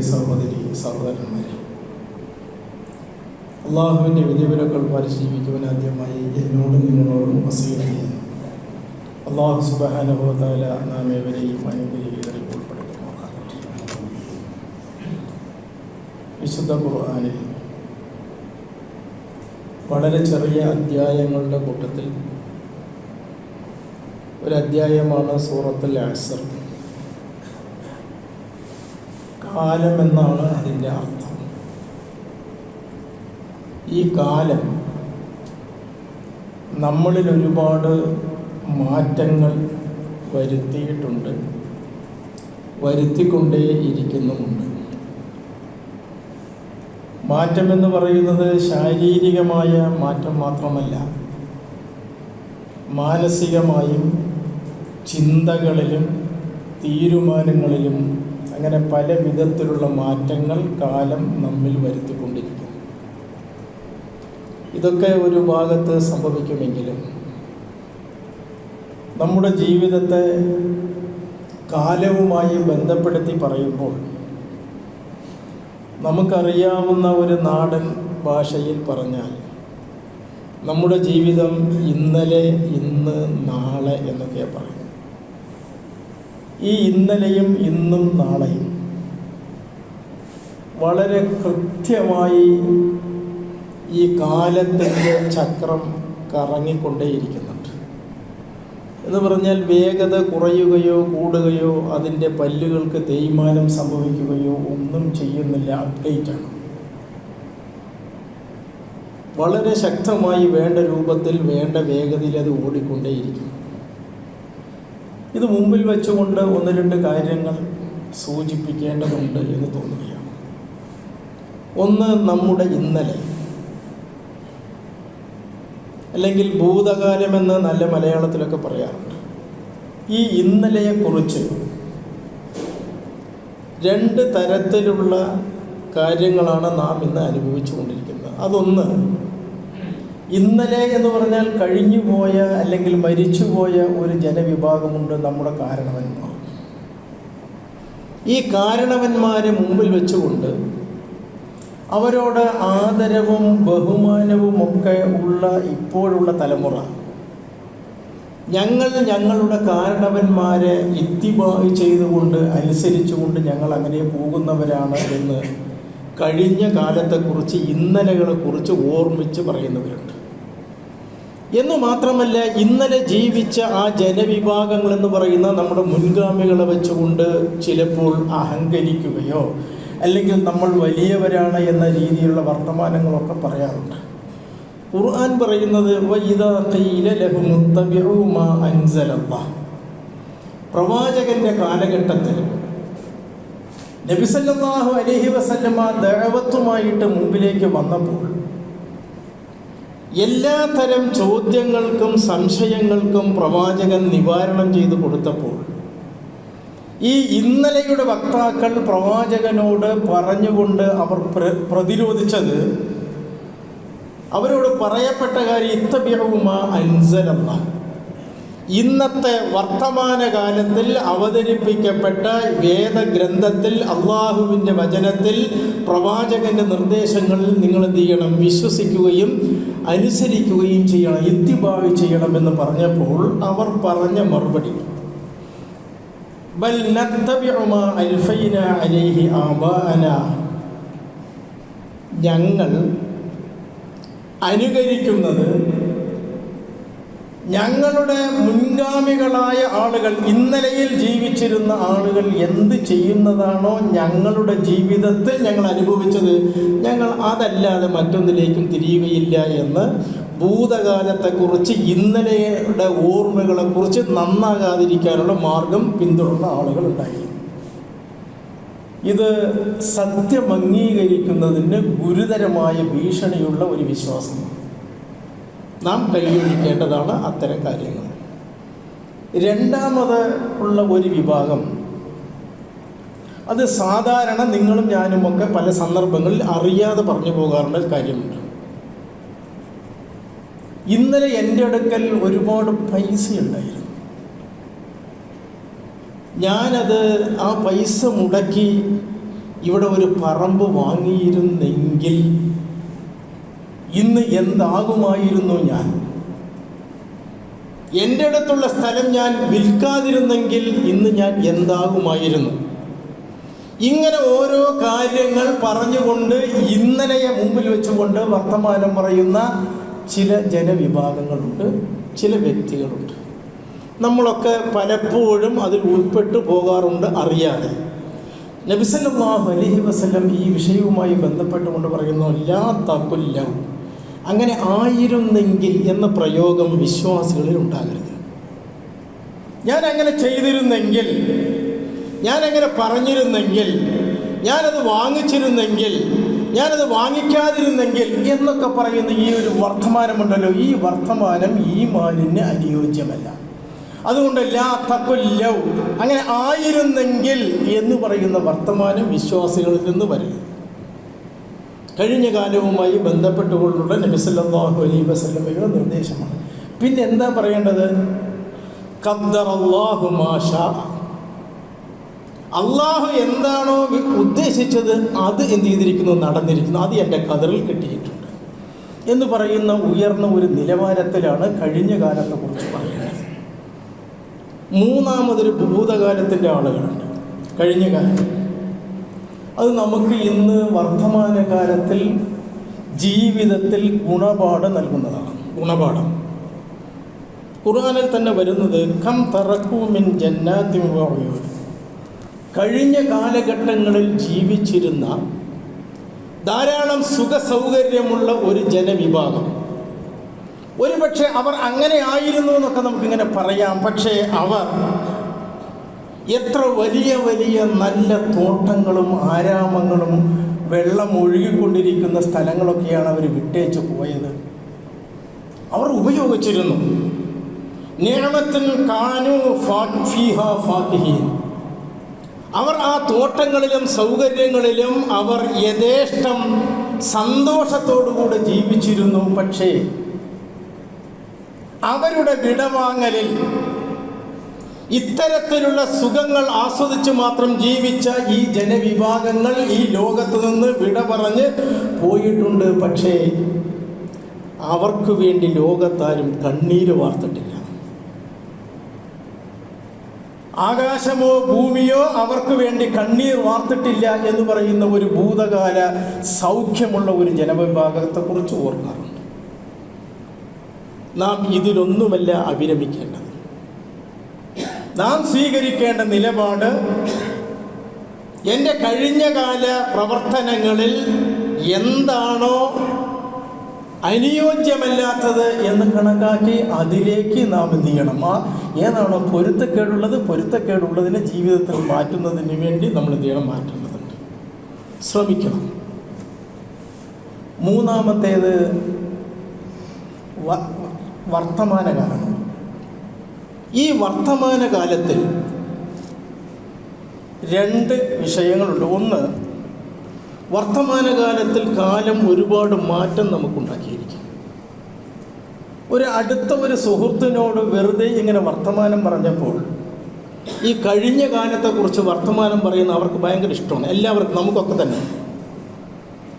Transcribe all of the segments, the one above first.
പ്രിയ സഹോദരി സഹോദരന്മാരെ അള്ളാഹുവിന്റെ വിധിവിലക്കൾ പരിശീലിക്കുവാൻ ആദ്യമായി എന്നോടും നിങ്ങളോടും വസീത് ചെയ്യുന്നു. അള്ളാഹു സുബാനുഭവത്താല നാം ഏവരെയും അനുഗ്രഹീതരിൽ ഉൾപ്പെടുത്തുമാറാകട്ടെ. വിശുദ്ധ ഖുർആാനിൽ വളരെ ചെറിയ അധ്യായങ്ങളുടെ കൂട്ടത്തിൽ ഒരു അധ്യായമാണ് സൂറത്തുൽ ആസർ കാലം എന്നാണ് അതിന്റെ അർത്ഥം. ഈ കാലം നമ്മളിൽ ഒരുപാട് മാറ്റങ്ങൾ വരുത്തിയിട്ടുണ്ട് വരുത്തിക്കൊണ്ടേ ഇരിക്കുന്നുമുണ്ട്. മാറ്റമെന്ന് പറയുന്നത് ശാരീരികമായ മാറ്റം മാത്രമല്ല മാനസികമായും ചിന്തകളിലും തീരുമാനങ്ങളിലും അങ്ങനെ പല വിധത്തിലുള്ള മാറ്റങ്ങൾ കാലം നമ്മിൽ വരുത്തിക്കൊണ്ടിരിക്കുന്നു. ഇതൊക്കെ ഒരു ഭാഗത്ത് സംഭവിക്കുമെങ്കിലും നമ്മുടെ ജീവിതത്തെ കാലവുമായി ബന്ധപ്പെടുത്തി പറയുമ്പോൾ നമുക്കറിയാവുന്ന ഒരു നാടൻ ഭാഷയിൽ പറഞ്ഞാൽ നമ്മുടെ ജീവിതം ഇന്നലെ ഇന്ന് നാളെ എന്നൊക്കെയാണ് പറയും ഈ ഇന്നലെയും ഇന്നും നാളെയും. വളരെ കൃത്യമായി ഈ കാലത്തിന്റെ ചക്രം കറങ്ങിക്കൊണ്ടേയിരിക്കുന്നുണ്ട്. എന്ന് പറഞ്ഞാൽ വേഗത കുറയുകയോ കൂടുകയോ അതിന്റെ പല്ലുകൾക്ക് തേയ്മാനം സംഭവിക്കുകയോ ഒന്നും ചെയ്യുന്നില്ല അപ്ഡേറ്റാണ് വളരെ ശക്തമായി വേണ്ട രൂപത്തിൽ വേണ്ട വേഗതയിൽ അത് ഓടിക്കൊണ്ടേയിരിക്കും ഇത് മുമ്പിൽ വെച്ചുകൊണ്ട് ഒന്ന് രണ്ട് കാര്യങ്ങൾ സൂചിപ്പിക്കേണ്ടതുണ്ട് എന്ന് തോന്നുകയാണ്. ഒന്ന് നമ്മുടെ ഇന്നലെ. അല്ലെങ്കിൽ ഭൂതകാലമെന്ന് നല്ല മലയാളത്തിലൊക്കെ പറയാറുണ്ട്. ഈ ഇന്നലെയെക്കുറിച്ച് രണ്ട് തരത്തിലുള്ള കാര്യങ്ങളാണ് നാം ഇന്ന് അനുഭവിച്ചു കൊണ്ടിരിക്കുന്നത് അതൊന്ന് ഇന്നലെ എന്ന് പറഞ്ഞാൽ കഴിഞ്ഞുപോയ അല്ലെങ്കിൽ മരിച്ചുപോയ ഒരു ജനവിഭാഗമുണ്ട് നമ്മുടെ കാരണവന്മാർ. ഈ കാരണവന്മാരെ മുമ്പിൽ വെച്ചുകൊണ്ട് അവരോട് ആദരവും ബഹുമാനവും ഒക്കെ ഉള്ള ഇപ്പോഴുള്ള തലമുറ ഞങ്ങൾ ഞങ്ങളുടെ കാരണവന്മാരെ ഇത്തിബായി ചെയ്തുകൊണ്ട് അനുസരിച്ചുകൊണ്ട് ഞങ്ങൾ അങ്ങനെ പോകുന്നവരാണ് എന്ന് കഴിഞ്ഞ കാലത്തെക്കുറിച്ച് ഇന്നലകളെക്കുറിച്ച് ഓർമ്മിച്ച് പറയുന്നവരുണ്ട്. എന്ന് മാത്രമല്ല ഇന്നലെ ജീവിച്ച ആ ജനവിഭാഗങ്ങൾ എന്ന് പറയുന്ന നമ്മുടെ മുൻഗാമികളെ വെച്ചുകൊണ്ട് ചിലപ്പോൾ അഹങ്കരിക്കുകയോ അല്ലെങ്കിൽ നമ്മൾ വലിയവരാണ് എന്ന രീതിയിലുള്ള വർത്തമാനങ്ങളൊക്കെ പറയാറുണ്ട്. ഖുർആൻ പറയുന്നത് പ്രവാചകന്റെ കാലഘട്ടത്തിൽ നബിസല്ലാഹു അലഹി വസല്ലമ്മ ദഴവത്തുമായിട്ട് മുമ്പിലേക്ക് വന്നപ്പോൾ എല്ലാ തരം ചോദ്യങ്ങൾക്കും സംശയങ്ങൾക്കും പ്രവാചകൻ നിവാരണം ചെയ്തു കൊടുത്തപ്പോൾ ഈ ഇന്നലെയുടെ വക്താക്കൾ പ്രവാചകനോട് പറഞ്ഞുകൊണ്ട് അവർ പ്രതിരോധിച്ചത് അവരോട് പറയപ്പെട്ട കാര്യം ഇത്തബ്യവുമ അൻസലല്ല ഇന്നത്തെ വർത്തമാനകാലത്തിൽ അവതരിപ്പിക്കപ്പെട്ട വേദഗ്രന്ഥത്തിൽ അള്ളാഹുവിന്റെ വചനത്തിൽ പ്രവാചകന്റെ നിർദ്ദേശങ്ങളിൽ നിങ്ങൾ എന്ത് ചെയ്യണം? വിശ്വസിക്കുകയും അനുസരിക്കുകയും ചെയ്യണം എത്തിഭാവി ചെയ്യണമെന്ന് പറഞ്ഞപ്പോൾ അവർ പറഞ്ഞ മറുപടി ഞങ്ങൾ അനുകരിക്കുന്നത് ഞങ്ങളുടെ മുൻഗാമികളായ ആളുകൾ ഇന്നലെയിൽ ജീവിച്ചിരുന്ന ആളുകൾ എന്ത് ചെയ്യുന്നതാണോ ഞങ്ങളുടെ ജീവിതത്തിൽ ഞങ്ങൾ അനുഭവിച്ചത്. ഞങ്ങൾ അതല്ലാതെ മറ്റൊന്നിലേക്കും തിരിയുകയില്ല എന്ന് ഭൂതകാലത്തെക്കുറിച്ച് ഇന്നലെയുടെ ഓർമ്മകളെക്കുറിച്ച് നന്നാകാതിരിക്കാനുള്ള മാർഗം പിന്തുടർന്ന ആളുകൾ ഉണ്ടായിരുന്നു. ഇത് സത്യം അംഗീകരിക്കുന്നതിന് ഗുരുതരമായ ഭീഷണിയുള്ള ഒരു വിശ്വാസമാണ്. നാം കൈയൊഴിക്കേണ്ടതാണ് അത്തരം കാര്യങ്ങൾ. രണ്ടാമത് ഉള്ള ഒരു വിഭാഗം അത് സാധാരണ നിങ്ങളും ഞാനും ഒക്കെ പല സന്ദർഭങ്ങളിൽ അറിയാതെ പറഞ്ഞു പോകാറുള്ള കാര്യമുണ്ട്. ഇന്നലെ എന്റെ അടുക്കൽ ഒരുപാട് പൈസ ഉണ്ടായിരുന്നു. ഞാനത് ആ പൈസ മുടക്കി ഇവിടെ ഒരു പറമ്പ് വാങ്ങിയിരുന്നെങ്കിൽ ഇന്ന് എന്താകുമായിരുന്നു ഞാൻ? എന്റെ അടുത്തുള്ള സ്ഥലം ഞാൻ വിൽക്കാതിരുന്നെങ്കിൽ ഇന്ന് ഞാൻ എന്താകുമായിരുന്നു? ഇങ്ങനെ ഓരോ കാര്യങ്ങൾ പറഞ്ഞുകൊണ്ട് ഇന്നലെയെ മുമ്പിൽ വെച്ചുകൊണ്ട് വർത്തമാനം പറയുന്ന ചില ജനവിഭാഗങ്ങളുണ്ട് ചില വ്യക്തികളുണ്ട്. നമ്മളൊക്കെ പലപ്പോഴും അതിൽ ഉൾപ്പെട്ടു പോകാറുണ്ട് അറിയാതെ. നബിസല്ലാഹു അലഹി വസ്ലം ഈ വിഷയവുമായി ബന്ധപ്പെട്ടുകൊണ്ട് പറയുന്നു എല്ലാ തകുല്ലം അങ്ങനെ ആയിരുന്നെങ്കിൽ എന്ന പ്രയോഗം വിശ്വാസികളിൽ ഉണ്ടാകരുത്. ഞാൻ അങ്ങനെ ചെയ്തിരുന്നെങ്കിൽ ഞാൻ അങ്ങനെ പറഞ്ഞിരുന്നെങ്കിൽ ഞാനത് വാങ്ങിച്ചിരുന്നെങ്കിൽ ഞാനത് വാങ്ങിക്കാതിരുന്നെങ്കിൽ എന്നൊക്കെ പറയുന്ന ഈ ഒരു വർത്തമാനമുണ്ടല്ലോ. ഈ വർത്തമാനം ഈ മാനിന് അനുയോജ്യമല്ല. അതുകൊണ്ട് ലാ തക്കുല്ലവ് അങ്ങനെ ആയിരുന്നെങ്കിൽ എന്ന് പറയുന്ന വർത്തമാനം വിശ്വാസികളിൽ നിന്ന് വരരുത് കഴിഞ്ഞ കാലവുമായി ബന്ധപ്പെട്ടുകൊണ്ടുള്ള നബിസല്ലാഹു അലൈ വസല്ലമയുടെ നിർദ്ദേശമാണ്. പിന്നെ എന്താ പറയേണ്ടത്? മാഷ അള്ളാഹു എന്താണോ ഉദ്ദേശിച്ചത് അത് എന്ത് ചെയ്തിരിക്കുന്നു നടന്നിരിക്കുന്നു അത് എന്റെ കതറിൽ കിട്ടിയിട്ടുണ്ട് എന്ന് പറയുന്ന ഉയർന്ന ഒരു നിലവാരത്തിലാണ് കഴിഞ്ഞ കാലത്തെക്കുറിച്ച് പറയുന്നത്. മൂന്നാമതൊരു ഭൂതകാലത്തിന്റെ ആളുകളുണ്ട്. കഴിഞ്ഞ കാലം അത് നമുക്ക് ഇന്ന് വർത്തമാനകാലത്തിൽ ജീവിതത്തിൽ ഗുണപാഠം നൽകുന്നതാണ്. ഗുണപാഠം. ഖുർആാനിൽ തന്നെ വരുന്നത് കം തറക്കൂമിൻ ജന്നാത്തിൻ കഴിഞ്ഞ കാലഘട്ടങ്ങളിൽ ജീവിച്ചിരുന്ന ധാരാളം സുഖ സൗകര്യമുള്ള ഒരു ജനവിഭാഗം. ഒരുപക്ഷെ അവർ അങ്ങനെ ആയിരുന്നു എന്നൊക്കെ നമുക്കിങ്ങനെ പറയാം. പക്ഷേ അവർ എത്ര വലിയ വലിയ നല്ല തോട്ടങ്ങളും ആരാമങ്ങളും വെള്ളം ഒഴുകിക്കൊണ്ടിരിക്കുന്ന സ്ഥലങ്ങളൊക്കെയാണ് അവർ വിട്ടേച്ച് പോയത്. അവർ ഉപയോഗിച്ചിരുന്നു. കാനു അവർ ആ തോട്ടങ്ങളിലും സൗകര്യങ്ങളിലും അവർ യഥേഷ്ടം സന്തോഷത്തോടുകൂടെ ജീവിച്ചിരുന്നു. പക്ഷേ അവരുടെ വിടവാങ്ങലിൽ ഇത്തരത്തിലുള്ള സുഖങ്ങൾ ആസ്വദിച്ച് മാത്രം ജീവിച്ച ഈ ജനവിഭാഗങ്ങൾ ഈ ലോകത്ത് നിന്ന് വിട പറഞ്ഞ് പോയിട്ടുണ്ട്. പക്ഷേ അവർക്ക് വേണ്ടി ലോകത്താരും കണ്ണീര് വാർത്തിട്ടില്ല. ആകാശമോ ഭൂമിയോ അവർക്ക് വേണ്ടി കണ്ണീർ വാർത്തിട്ടില്ല എന്ന് പറയുന്ന ഒരു ഭൂതകാല സൗഖ്യമുള്ള ഒരു ജനവിഭാഗത്തെക്കുറിച്ച് ഓർക്കാറുണ്ട്. നാം ഇതിലൊന്നുമല്ല അഭിരമിക്കേണ്ടത്. നാം സ്വീകരിക്കേണ്ട നിലപാട് എന്റെ കഴിഞ്ഞകാല പ്രവർത്തനങ്ങളിൽ എന്താണോ അനുയോജ്യമല്ലാത്തത് എന്ന് കണക്കാക്കി അതിലേക്ക് നാം എന്ത് ചെയ്യണം? ആ ഏതാണോ പൊരുത്തക്കേടുള്ളത് പൊരുത്തക്കേടുള്ളതിനെ ജീവിതത്തിൽ മാറ്റുന്നതിന് വേണ്ടി നമ്മൾ എന്ത് ചെയ്യണം? മാറ്റേണ്ടതുണ്ട് ശ്രമിക്കണം. മൂന്നാമത്തേത് വർത്തമാനകാലം. ഈ വർത്തമാനകാലത്തിൽ രണ്ട് വിഷയങ്ങളുണ്ട്. ഒന്ന് വർത്തമാനകാലത്തിൽ കാലം ഒരുപാട് മാറ്റം നമുക്കുണ്ടാക്കിയിരിക്കും ഒരു അടുത്ത ഒരു സുഹൃത്തിനോട് വെറുതെ ഇങ്ങനെ വർത്തമാനം പറഞ്ഞപ്പോൾ ഈ കഴിഞ്ഞ കാലത്തെക്കുറിച്ച് വർത്തമാനം പറയുന്ന അവർക്ക് ഭയങ്കര ഇഷ്ടമാണ്. എല്ലാവർക്കും നമുക്കൊക്കെ തന്നെ.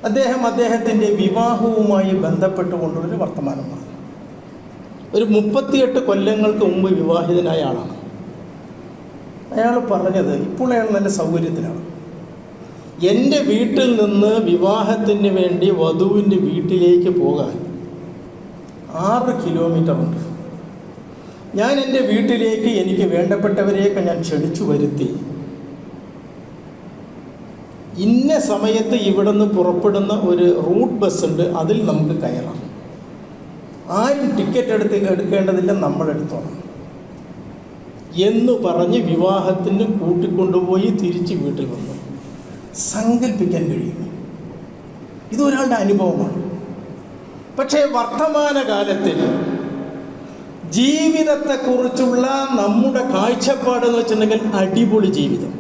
അദ്ദേഹം അദ്ദേഹത്തിന്റെ വിവാഹവുമായി ബന്ധപ്പെട്ടുകൊണ്ടുള്ളൊരു വർത്തമാനം പറഞ്ഞു. ഒരു മുപ്പത്തിയെട്ട് കൊല്ലങ്ങൾക്ക് മുമ്പ് വിവാഹിതനായ ആളാണ്. അയാൾ പറഞ്ഞത് ഇപ്പോൾ അയാൾ നല്ല സൗകര്യത്തിലാണ്. എന്റെ വീട്ടിൽ നിന്ന് വിവാഹത്തിന് വേണ്ടി വധുവിന്റെ വീട്ടിലേക്ക് പോകാൻ ആറ് കിലോമീറ്റർ ഉണ്ട്. ഞാൻ എന്റെ വീട്ടിലേക്ക് എനിക്ക് വേണ്ടപ്പെട്ടവരെയൊക്കെ ഞാൻ ക്ഷണിച്ചു വരുത്തി. ഇന്ന സമയത്ത് ഇവിടുന്ന് പുറപ്പെടുന്ന ഒരു റൂട്ട് ബസ് ഉണ്ട് അതിൽ നമുക്ക് കയറാം. ആരും ടിക്കറ്റ് എടുത്ത് എടുക്കേണ്ടതില്ല നമ്മൾ എടുത്തോളാം. എന്ന് പറഞ്ഞ് വിവാഹത്തിന് കൂട്ടിക്കൊണ്ടുപോയി തിരിച്ച് വീട്ടിൽ വന്നു. സങ്കല്പിക്കാൻ കഴിയും ഇതൊരാളുടെ അനുഭവമാണ്. പക്ഷേ വർത്തമാനകാലത്തിൽ ജീവിതത്തെക്കുറിച്ചുള്ള നമ്മുടെ കാഴ്ചപ്പാടെന്ന് വെച്ചിട്ടുണ്ടെങ്കിൽ അടിപൊളി ജീവിതം.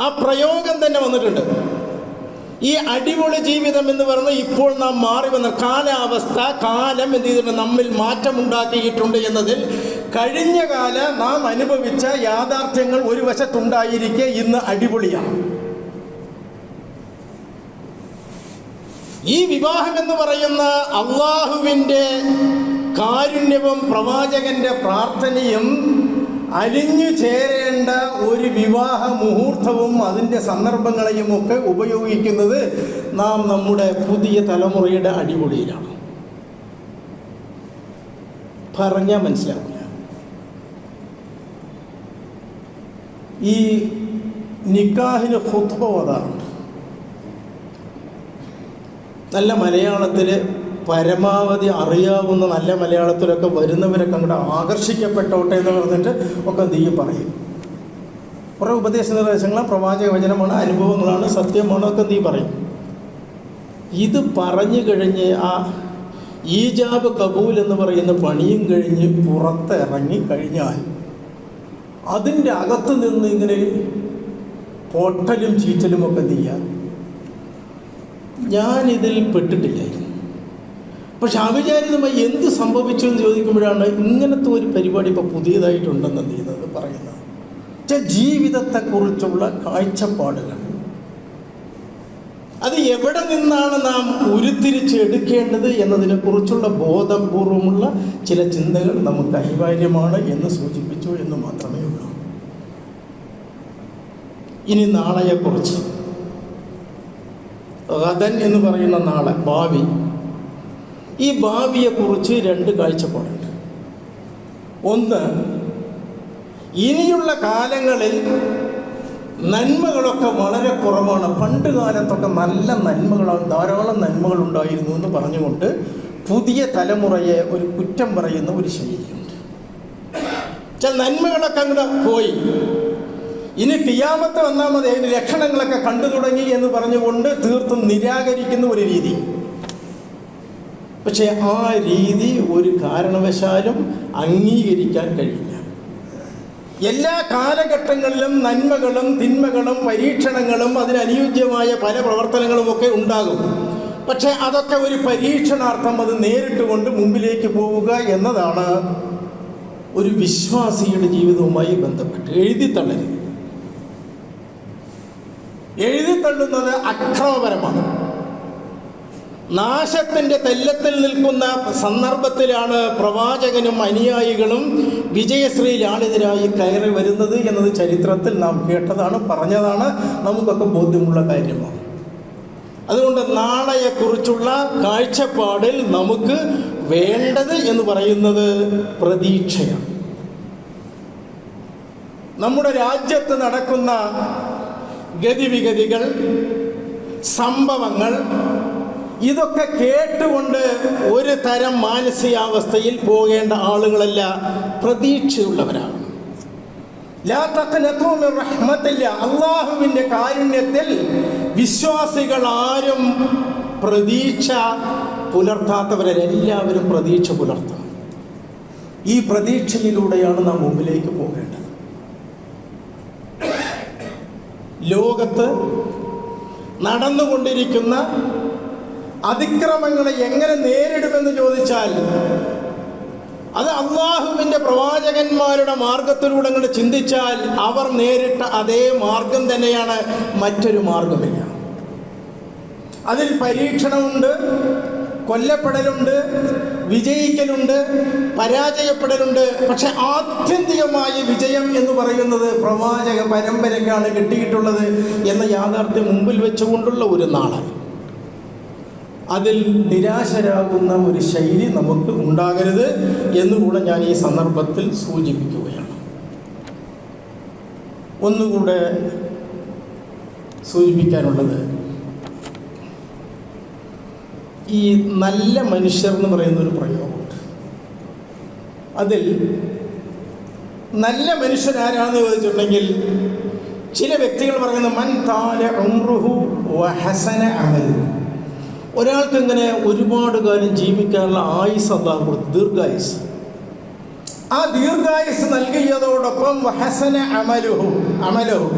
ആ പ്രയോഗം തന്നെ വന്നിട്ടുണ്ട്. ഈ അടിപൊളി ജീവിതം എന്ന് പറയുന്നത് ഇപ്പോൾ നാം മാറി വന്ന കാലാവസ്ഥ കാലം എന്ത് ചെയ്തിട്ടുണ്ട് നമ്മിൽ മാറ്റമുണ്ടാക്കിയിട്ടുണ്ട് എന്നതിൽ കഴിഞ്ഞ കാല നാം അനുഭവിച്ച യാഥാർത്ഥ്യങ്ങൾ ഒരു വശത്തുണ്ടായിരിക്കെ ഇന്ന് അടിപൊളിയാണ്. ഈ വിവാഹം എന്ന് പറയുന്ന അള്ളാഹുവിന്റെ കാരുണ്യവും പ്രവാചകന്റെ പ്രാർത്ഥനയും അലിഞ്ഞു ചേരേണ്ട ഒരു വിവാഹ മുഹൂർത്തവും അതിന്റെ സന്ദർഭങ്ങളെയും ഒക്കെ ഉപയോഗിക്കുന്നത് നാം നമ്മുടെ പുതിയ തലമുറയുടെ അടിപൊളിയിലാണ്. പറഞ്ഞാൽ മനസ്സിലാവില്ല ഈ നിക്കാഹിന് ഹുത്ബ നല്ല മലയാളത്തിൽ പരമാവധി അറിയാവുന്ന നല്ല മലയാളത്തിലൊക്കെ വരുന്നവരൊക്കെ അങ്ങോട്ട് ആകർഷിക്കപ്പെട്ടോട്ടെ എന്ന് പറഞ്ഞിട്ട് ഒക്കെ നീ പറയും. കുറേ ഉപദേശ നിർദ്ദേശങ്ങൾ പ്രവാചക വചനമാണ് അനുഭവങ്ങളാണ് സത്യമാണ് ഒക്കെ നീ പറയും. ഇത് പറഞ്ഞു കഴിഞ്ഞ് ആ ഈജാബ് കബൂൽ എന്ന് പറയുന്ന പണിയും കഴിഞ്ഞ് പുറത്തിറങ്ങി കഴിഞ്ഞാൽ അതിന്റെ അകത്ത് നിന്ന് ഇങ്ങനെ പൊട്ടലും ചീറ്റലും ഒക്കെ ചെയ്യാം ഞാനിതിൽ പെട്ടിട്ടില്ലായിരുന്നു. പക്ഷെ അവിചാരിതമായി എന്ത് സംഭവിച്ചു എന്ന് ചോദിക്കുമ്പോഴാണ് ഇങ്ങനത്തെ ഒരു പരിപാടി ഇപ്പോൾ പുതിയതായിട്ടുണ്ടെന്ന് എന്ത് ചെയ്യുന്നത് പറയുന്നത് ജീവിതത്തെക്കുറിച്ചുള്ള കാഴ്ചപ്പാടുകൾ. അത് എവിടെ നിന്നാണ് നാം ഉരുത്തിരിച്ച് എടുക്കേണ്ടത് എന്നതിനെക്കുറിച്ചുള്ള ബോധപൂർവമുള്ള ചില ചിന്തകൾ നമുക്ക് അനിവാര്യമാണ് എന്ന് സൂചിപ്പിച്ചു എന്ന് മാത്രമേ ഉള്ളൂ. ഇനി നാളെയെക്കുറിച്ച്. റതൻ എന്ന് പറയുന്ന നാളെ ഭാവി. ഈ ഭാവിയെക്കുറിച്ച് രണ്ട് കാഴ്ചപ്പാടുണ്ട്. ഒന്ന് ഇനിയുള്ള കാലങ്ങളിൽ നന്മകളൊക്കെ വളരെ കുറവാണ്. പണ്ട് കാലത്തൊക്കെ നല്ല നന്മകളാണ് ധാരാളം നന്മകൾ ഉണ്ടായിരുന്നു എന്ന് പറഞ്ഞുകൊണ്ട് പുതിയ തലമുറയെ ഒരു കുറ്റം പറയുന്ന ഒരു ശൈലിയുണ്ട്. ചില നന്മകളൊക്കെ അങ്ങോട്ട് പോയി. ഇനി തിയാമത്ത് വന്നാൽ മതി അതിന്റെ ലക്ഷണങ്ങളൊക്കെ കണ്ടു തുടങ്ങി എന്ന് പറഞ്ഞുകൊണ്ട് തീർത്തും നിരാകരിക്കുന്ന ഒരു രീതി. പക്ഷേ ആ രീതി ഒരു കാരണവശാലും അംഗീകരിക്കാൻ കഴിയില്ല. എല്ലാ കാലഘട്ടങ്ങളിലും നന്മകളും തിന്മകളും പരീക്ഷണങ്ങളും അതിനനുയോജ്യമായ പല പ്രവർത്തനങ്ങളും ഒക്കെ ഉണ്ടാകും. പക്ഷേ അതൊക്കെ ഒരു പരീക്ഷണാർത്ഥം അത് നേരിട്ട് കൊണ്ട് മുമ്പിലേക്ക് പോവുക എന്നതാണ് ഒരു വിശ്വാസിയുടെ ജീവിതവുമായി ബന്ധപ്പെട്ട് എഴുതി എഴുതിത്തള്ളുന്നത് എഴുതി തള്ളുന്നത് അക്രമപരമാണ് നാശത്തിന്റെ തെല്ലത്തിൽ നിൽക്കുന്ന സന്ദർഭത്തിലാണ് പ്രവാചകനും അനുയായികളും വിജയശ്രീ ലാളിതരായി കയറി വരുന്നത് എന്നത് ചരിത്രത്തിൽ നാം കേട്ടതാണ് പറഞ്ഞതാണ്. നമുക്കൊക്കെ ബോധ്യമുള്ള കാര്യമാണ്. അതുകൊണ്ട് നാളെയെക്കുറിച്ചുള്ള കാഴ്ചപ്പാടിൽ നമുക്ക് വേണ്ടത് എന്ന് പറയുന്നത് പ്രതീക്ഷയാണ്. നമ്മുടെ രാജ്യത്ത് നടക്കുന്ന ഗതിവിഗതികൾ സംഭവങ്ങൾ ഇതൊക്കെ കേട്ടുകൊണ്ട് ഒരു തരം മാനസികാവസ്ഥയിൽ പോകേണ്ട ആളുകളല്ല പ്രതീക്ഷയുള്ളവരാണ്. അള്ളാഹുവിന്റെ കാരുണ്യത്തിൽ വിശ്വാസികൾ ആരും പ്രതീക്ഷ പുലർത്താത്തവരെല്ലാവരും പ്രതീക്ഷ പുലർത്തണം ഈ പ്രതീക്ഷയിലൂടെയാണ് നാം മുമ്പിലേക്ക് പോകേണ്ടത്. ലോകത്ത് നടന്നുകൊണ്ടിരിക്കുന്ന അതിക്രമങ്ങളെ എങ്ങനെ നേരിടുമെന്ന് ചോദിച്ചാൽ അത് അള്ളാഹുവിന്റെ പ്രവാചകന്മാരുടെ മാർഗത്തിലൂടെ അങ്ങോട്ട് ചിന്തിച്ചാൽ അവർ നേരിട്ട അതേ മാർഗം തന്നെയാണ് മറ്റൊരു മാർഗമില്ല. അതിൽ പരീക്ഷണമുണ്ട് കൊല്ലപ്പെടലുണ്ട് വിജയിക്കലുണ്ട് പരാജയപ്പെടലുണ്ട്. പക്ഷെ ആത്യന്തികമായ വിജയം എന്ന് പറയുന്നത് പ്രവാചക പരമ്പരയ്ക്കാണ് കിട്ടിയിട്ടുള്ളത് എന്ന യാഥാർത്ഥ്യം മുമ്പിൽ വെച്ചുകൊണ്ടുള്ള ഒരു നാളാണ്. അതിൽ നിരാശരാകുന്ന ഒരു ശൈലി നമുക്ക് ഉണ്ടാകരുത് എന്നുകൂടെ ഞാൻ ഈ സന്ദർഭത്തിൽ സൂചിപ്പിക്കുകയാണ്. ഒന്നുകൂടെ സൂചിപ്പിക്കാനുള്ളത് ഈ നല്ല മനുഷ്യർ എന്ന് പറയുന്ന ഒരു പ്രയോഗമുണ്ട്. അതിൽ നല്ല മനുഷ്യൻ ആരാണെന്ന് ചോദിച്ചിട്ടുണ്ടെങ്കിൽ ചില വ്യക്തികൾ പറയുന്ന മൻ താല ഉംറുഹു വഹസന അമലു. ഒരാൾക്ക് ഇങ്ങനെ ഒരുപാട് കാലം ജീവിക്കാനുള്ള ആയുസ് അള്ളാഹു കൊടുത്തു. ദീർഘായുസ്. ആ ദീർഘായുസ് നൽകിയതോടൊപ്പം ഹസന അമലുഹു അമലഹു.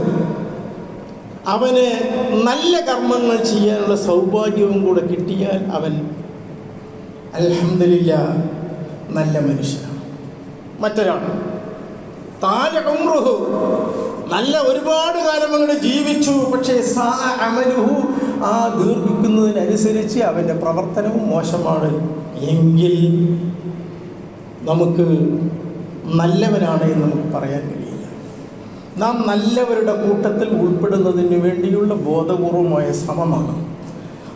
അവന് നല്ല കർമ്മങ്ങൾ ചെയ്യാനുള്ള സൗഭാഗ്യവും കൂടെ കിട്ടിയാൽ അവൻ അലഹമില്ല നല്ല മനുഷ്യനാണ്. മറ്റൊരാൾ താല ഉംറുഹു നല്ല ഒരുപാട് കാലം അങ്ങോട്ട് ജീവിച്ചു പക്ഷേ സാ അമലുഹു ആ ദീർഘിക്കുന്നതിനനുസരിച്ച് അവന്റെ പ്രവർത്തനവും മോശമാണ്. എങ്കിൽ നമുക്ക് നല്ലവനാണ് എന്ന് നമുക്ക് പറയാൻ കഴിയില്ല. നാം നല്ലവരുടെ കൂട്ടത്തിൽ ഉൾപ്പെടുന്നതിന് വേണ്ടിയുള്ള ബോധപൂർവമായ ശ്രമമാണ്.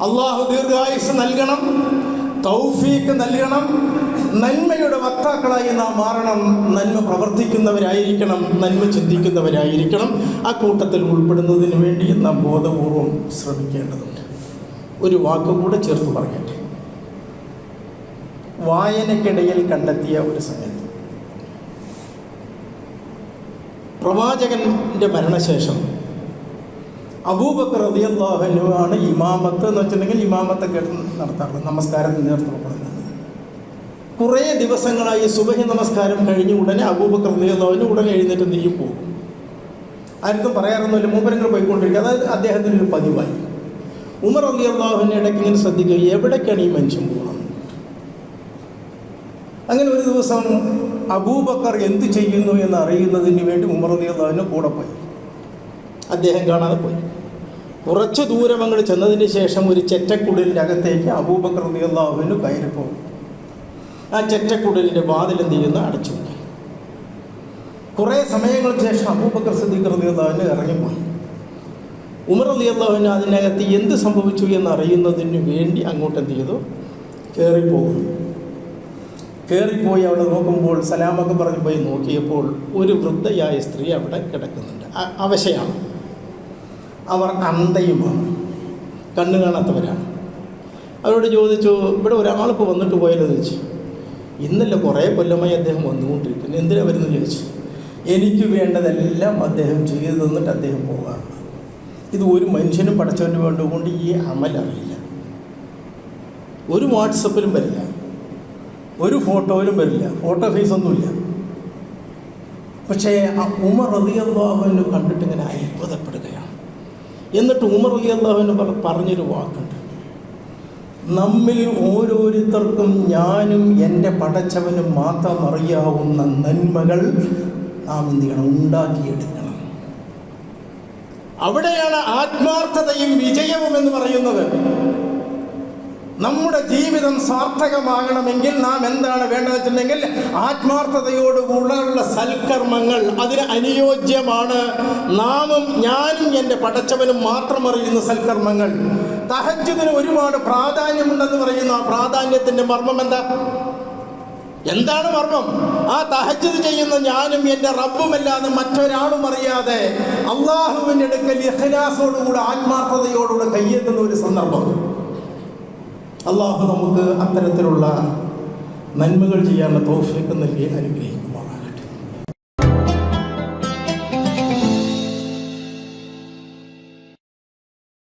അള്ളാഹു ദീർഘായുസ് നൽകണം തൗഫീക്ക് നൽകണം നന്മയുടെ വക്താക്കളായി നാം മാറണം. നന്മ പ്രവർത്തിക്കുന്നവരായിരിക്കണം. നന്മ ചിന്തിക്കുന്നവരായിരിക്കണം. ആ കൂട്ടത്തിൽ ഉൾപ്പെടുന്നതിന് വേണ്ടി നാം ബോധപൂർവം ശ്രമിക്കേണ്ടതുണ്ട്. ഒരു വാക്ക് കൂടെ ചേർത്ത് പറയട്ടെ. വായനക്കിടയിൽ കണ്ടെത്തിയ ഒരു സംഗതി. പ്രവാചകന്റെ മരണശേഷം അബൂബക്കർ റളിയല്ലാഹു ആണ് ഇമാമത്ത് എന്ന് വെച്ചിട്ടുണ്ടെങ്കിൽ ഇമാമത്തെ കേട്ട് നടത്താറുള്ളത്. നമസ്കാരം നേതൃത്വം കൊടുക്കുന്നത്. കുറേ ദിവസങ്ങളായി സുബഹി നമസ്കാരം കഴിഞ്ഞ ഉടനെ അബൂബക്കർ റളിയല്ലാഹുവിന് ഉടനെ എഴുന്നേറ്റ് നീയും പോകും. ആർക്കും പറയാറൊന്നുമില്ല മൂപ്പരങ്ങൾ പോയിക്കൊണ്ടിരിക്കുക അതായത് അദ്ദേഹത്തിന്റെ ഒരു പതിവായി. ഉമർ റളിയല്ലാഹുവിനെ ഇടയ്ക്ക് ഇങ്ങനെ ശ്രദ്ധിക്കുക. എവിടേക്കാണ് ഈ മനുഷ്യൻ പോകുന്നത്? അങ്ങനെ ഒരു ദിവസം അബൂബക്കർ എന്ത് ചെയ്യുന്നു എന്ന് അറിയുന്നതിന് വേണ്ടി ഉമർ റളിയല്ലാഹുവിന് കൂടെ പോയി. അദ്ദേഹം കാണാതെ പോയി. കുറച്ച് ദൂരം അങ്ങോട്ട് ചെന്നതിന് ശേഷം ഒരു ചെറ്റക്കുടലിന്റെ അകത്തേക്ക് അബൂബക്കർ റളിയല്ലാഹുവിന് കയറിപ്പോയി. ആ ചെറ്റക്കുടലിന്റെ വാതിൽ എന്ത് ചെയ്യുന്നു? അടച്ചു കുറേ സമയങ്ങൾക്ക് ശേഷം അബൂബക്കർ സിദ്ദീഖ് റളിയല്ലാഹുവിന് ഇറങ്ങിപ്പോയി. ഉമർ റളിയല്ലാഹുവിന് അതിനകത്ത് എന്ത് സംഭവിച്ചു എന്ന് അറിയുന്നതിന് വേണ്ടി അങ്ങോട്ട് എന്ത് ചെയ്തു? കയറിപ്പോകുന്നു കയറിപ്പോയി അവിടെ നോക്കുമ്പോൾ സലാമൊക്കെ പറഞ്ഞു പോയി നോക്കിയപ്പോൾ ഒരു വൃദ്ധയായ സ്ത്രീ അവിടെ കിടക്കുന്നുണ്ട്. അവശയാണ്. അവർ അന്തയുമാണ് കണ്ണു കാണാത്തവരാണ്. അവരോട് ചോദിച്ചു ഇവിടെ ഒരാൾക്ക് വന്നിട്ട് പോയാലോ? ചോദിച്ചു. ഇന്നല്ല കുറേ കൊല്ലമായി അദ്ദേഹം വന്നുകൊണ്ടിരിക്കുന്നു. എന്തിനാ വരുന്നു ചോദിച്ചു. എനിക്ക് വേണ്ടതെല്ലാം അദ്ദേഹം ചെയ്തു തന്നിട്ട് അദ്ദേഹം പോകാറുണ്ട് ഇത് ഒരു മനുഷ്യനും പഠിച്ചവന് വേണ്ടുകൊണ്ട് ഈ അമൽ അറിയില്ല. ഒരു വാട്സപ്പിലും വരില്ല. ഒരു ഫോട്ടോയിലും വരില്ല. ഫോട്ടോ ഫേസൊന്നുമില്ല. പക്ഷേ ആ ഉമർ റളിയല്ലാഹുവിനെ കണ്ടിട്ട് ഇങ്ങനെ അത്ഭുതപ്പെടുകയാണ്. എന്നിട്ട് ഉമർ റളിയല്ലാഹുവിന് പറ- പറഞ്ഞൊരു വാക്കുണ്ട്. നമ്മിൽ ഓരോരുത്തർക്കും ഞാനും എന്റെ പടച്ചവനും മാത്രം അറിയാവുന്ന നന്മകൾ നാം എന്ത് ചെയ്യണം? ഉണ്ടാക്കിയെടുക്കണം. അവിടെയാണ് ആത്മാർത്ഥതയും വിജയവും എന്ന് പറയുന്നത്. നമ്മുടെ ജീവിതം സാർത്ഥകമാകണമെങ്കിൽ നാം എന്താണ് വേണ്ടതെന്ന് വെച്ചിട്ടുണ്ടെങ്കിൽ ആത്മാർത്ഥതയോടുകൂടെയുള്ള സൽക്കർമ്മങ്ങൾ അതിന് അനുയോജ്യമാണ്. നാമും ഞാനും എന്റെ പടച്ചവനും മാത്രം അറിയുന്ന സൽക്കർമ്മങ്ങൾ. തഹജ്ജുദിന് ഒരുപാട് പ്രാധാന്യമുണ്ടെന്ന് പറയുന്ന. ആ പ്രാധാന്യത്തിന്റെ മർമ്മം എന്താ? എന്താണ് മർമ്മം? ആ തഹജ്ജുദ് ചെയ്യുന്ന ഞാനും എന്റെ റബ്ബുമല്ലാതെ മറ്റൊരാളും അറിയാതെ അള്ളാഹുവിന്റെ അടുക്കൽ ഇഖ്ലാസോടുകൂടെ ആത്മാർത്ഥതയോടുകൂടെ കയ്യെത്തുന്ന ഒരു സന്ദർഭം. അള്ളാഹു നമുക്ക് അത്തരത്തിലുള്ള നന്മകൾ ചെയ്യാനുള്ള തോഫിക്ക് നൽകി അനുഗ്രഹിക്കും.